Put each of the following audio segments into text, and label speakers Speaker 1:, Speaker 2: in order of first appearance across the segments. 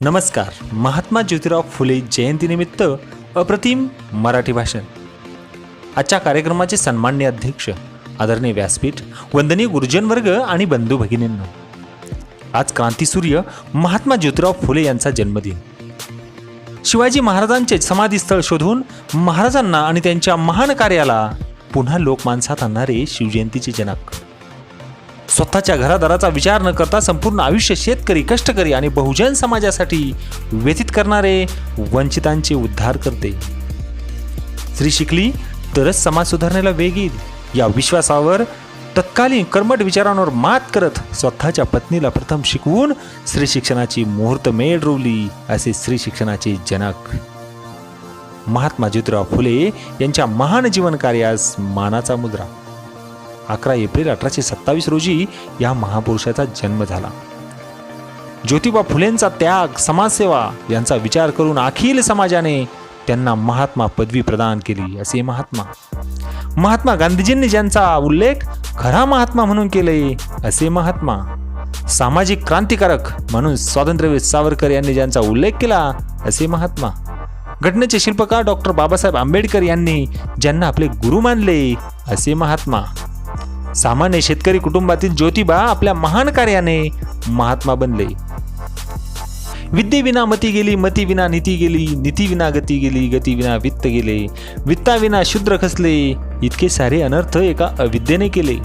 Speaker 1: नमस्कार महात्मा ज्योतिराव फुले जयंतीनिमित्त अप्रतिम मराठी भाषण. आजच्या कार्यक्रमाचे सन्मान्य अध्यक्ष आदरणीय व्यासपीठ वंदनीय गुरुजनवर्ग आणि बंधू भगिनींना. आज क्रांतीसूर्य महात्मा ज्योतिराव फुले यांचा जन्मदिन. शिवाजी महाराजांचे समाधीस्थळ शोधून महाराजांना आणि त्यांच्या महान कार्याला पुन्हा लोकमानसात आणणारे शिवजयंतीचे जनक. स्वतःच्या घरादाराचा विचार न करता संपूर्ण आयुष्य शेतकरी कष्टकरी आणि बहुजन समाजासाठी व्यतीत करणारे वंचितांचे उद्धार करते. स्त्री शिकली तरच समाज सुधारण्याला वेग येईल. या विश्वासावर तत्कालीन कर्मठ विचारांवर मात करत स्वतःच्या पत्नीला प्रथम शिकवून स्त्री शिक्षणाची मुहूर्त मेळ रोवली असे स्त्री शिक्षणाचे जनक महात्मा ज्योतिराव फुले यांच्या महान जीवन कार्यास मानाचा मुद्रा. अकरा एप्रिल अठराशे सत्तावीस रोजी या महापुरुषाचा जन्म झाला. ज्योतिबा फुलेंचा त्याग समाजसेवा यांचा विचार करून अखिल समाजाने त्यांना महात्मा पदवी प्रदान केली असे महात्मा. महात्मा गांधीजींनी ज्यांचा उल्लेख खरा महात्मा म्हणून केले असे महात्मा. सामाजिक क्रांतिकारक म्हणून स्वातंत्र्यवीर सावरकर यांनी ज्यांचा उल्लेख केला असे महात्मा. घटनेचे शिल्पकार डॉक्टर बाबासाहेब आंबेडकर यांनी ज्यांना आपले गुरु मानले असे महात्मा. सामान्य शेतकरी कुटुंबातील ज्योतिबा आपल्या महान कार्याने महात्मा बनले. विद्येविना मती गेली मती विना नीती गेली नीतीविना गती गेली गतीविना वित्त गेले वित्ताविना शूद्र खसले इतके सारे अनर्थ एका अविद्येने केले.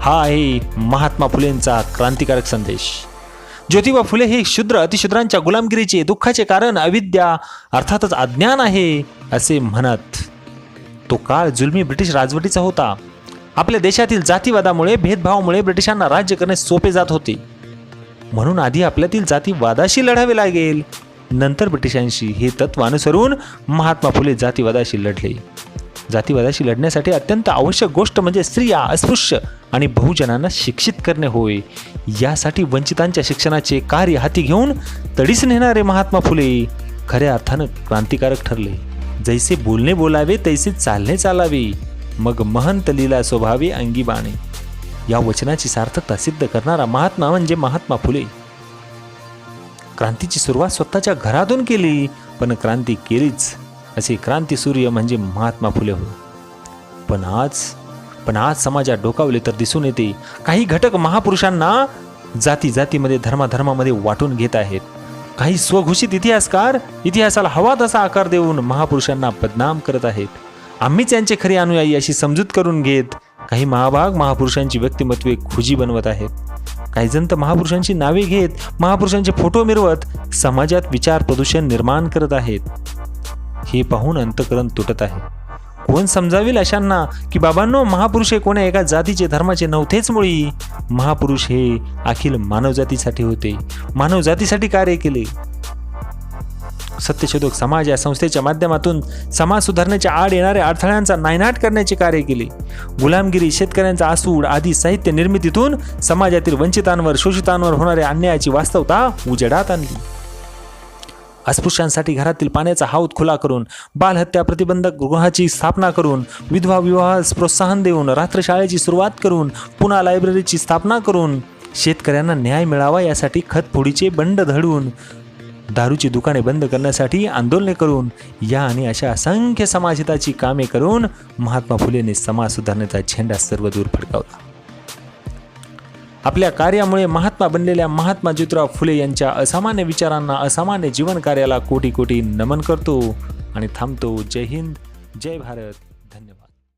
Speaker 1: हा आहे महात्मा फुलेंचा क्रांतिकारक संदेश. ज्योतिबा फुले हे शूद्र अतिशूद्रांच्या गुलामगिरीचे दुःखाचे कारण अविद्या अर्थातच अज्ञान आहे असे म्हणत. तो काळ जुलमी ब्रिटिश राजवटीचा होता. आपल्या देशातील जातीवादामुळे भेदभावामुळे ब्रिटिशांना राज्य करणे सोपे जात होते. म्हणून आधी आपल्यातील जातीवादाशी लढावे लागेल. नंतर ब्रिटिशांशी हे तत्व अनुसरून महात्मा फुले जातीवादाशी लढले. जातीवादाशी लढण्यासाठी अत्यंत आवश्यक गोष्ट म्हणजे स्त्रिया अस्पृश्य आणि बहुजनांना शिक्षित करणे होय. यासाठी वंचितांच्या शिक्षणाचे कार्य हाती घेऊन तडीस नेणारे महात्मा फुले खऱ्या अर्थानं क्रांतिकारक ठरले. जैसे बोलणे बोलावे तैसे चालणे चालावे. मग महंत लीला स्वभावे अंगी बाणे या वचनाची सार्थकता सिद्ध करणारा महात्मा म्हणजे महात्मा फुले. क्रांतीची सुरुवात स्वतःच्या घरातून केली पण क्रांती केलीच. असे क्रांती सूर्य म्हणजे महात्मा फुले हो. पण आज पण आज समाजात डोकावले तर दिसून येते काही घटक महापुरुषांना जाती जातीमध्ये धर्माधर्मामध्ये वाटून घेत आहेत. काही स्वघोषित इतिहासकार इतिहासाला हवा तसा आकार देऊन महापुरुषांना बदनाम करत आहेत. आम्हीच यांचे खरे अनुयायी अशी समजूत करून घेत काही महाभाग महापुरुषांची व्यक्तिमत्वे खुजी बनवत आहेत काही जण तर महापुरुषांची नावे घेत महापुरुषांचे फोटो मिरवत समाजात विचार प्रदूषण निर्माण करत आहेत. हे पाहून अंतकरण तुटत आहे. कोण समजावेल अशांना की बाबांनो महापुरुष हे कोण्या एका जातीचे धर्माचे नव्हतेच मुळी. महापुरुष हे अखिल मानवजातीसाठी होते. मानवजातीसाठी कार्य केले. सत्यशोधक समाज या संस्थेच्या माध्यमातून समाज सुधारण्याच्या आड येणाऱ्या अडथळ्यांचा नायनाट करण्याचे कार्य केले. गुलामगिरी शेतकऱ्यांचा आसूड आदी साहित्य निर्मितीतून समाजातील वंचितांवर शोषितांवर होणाऱ्या अन्यायाची वास्तवता उजेडात आणली. अस्पृश्यांसाठी घरातील पाण्याचा हाऊत खुला करून बालहत्या प्रतिबंधक गृहाची स्थापना करून विधवा विवाहास प्रोत्साहन देऊन रात्रशाळेची सुरुवात करून पुन्हा लायब्ररीची स्थापना करून शेतकऱ्यांना न्याय मिळावा यासाठी खतफोडीचे बंड धडून दारूची दुकाने बंद करण्यासाठी आंदोलने करून या आणि अशा असंख्य समाजहिताची कामे करून महात्मा फुलेने समाज सुधारण्याचा झेंडा सर्वदूर फडकावला. आपल्या कार्यामुळे महात्मा बनलेल्या महात्मा ज्योतिराव फुले यांच्या असामान्य विचारांना असामान्य जीवन कार्याला कोटी कोटी नमन करतो आणि थांबतो. जय हिंद जय भारत.